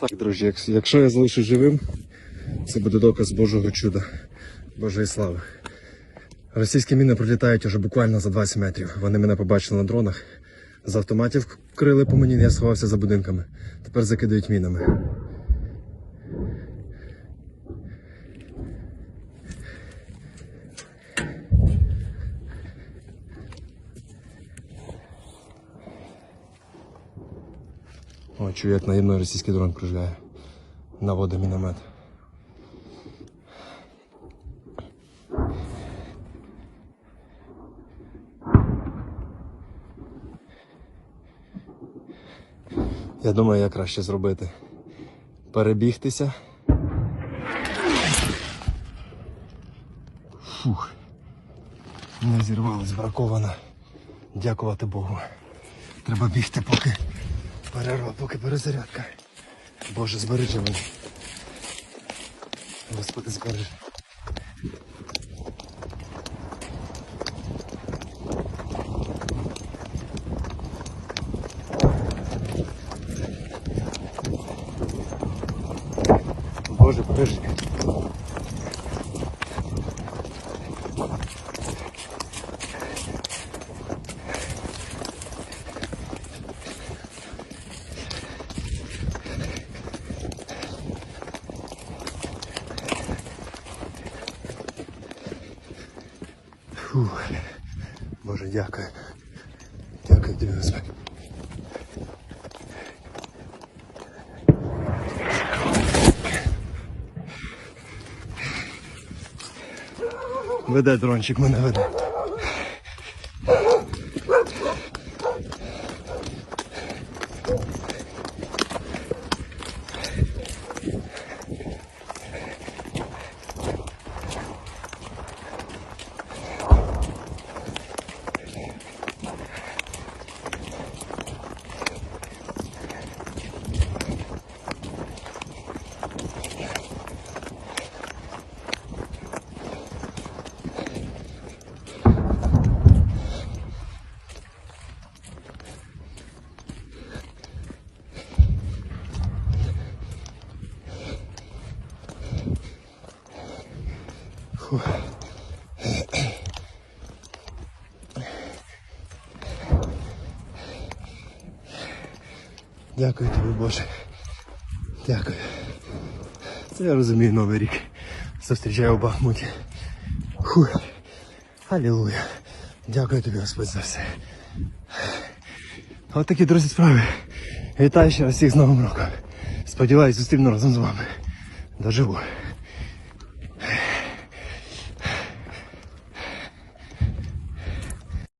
Так, друзі, якщо я залишу живим, це буде доказ Божого чуда, Божої слави. Російські міни пролітають уже буквально за 20 метрів. Вони мене побачили на дронах. З автоматів крили по мені, я сховався за будинками. Тепер закидають мінами. О, чую, як наді мною російський дрон кружляє. Наводить міномет. Я думаю, як краще зробити. Перебігтися. Фух. Не зірвалась, бракована. Дякувати Богу. Треба бігти, поки перерва, поки перезарядка. Боже, збережи мене. Господи, збережи. Боже, бережи. Фух. Боже, дякую. Дякую тобі, Господи. Веде дрончик, мене веде. Дякую тобі, Боже. Дякую. Це я розумію новий рік. Зустрічаю у Бахмуті. Фух. Алілуя. Дякую тобі, Господь, за все. От такі, друзі, справи. Вітаю ще раз всіх з Новим роком. Сподіваюсь, зустріну разом з вами. Доживу.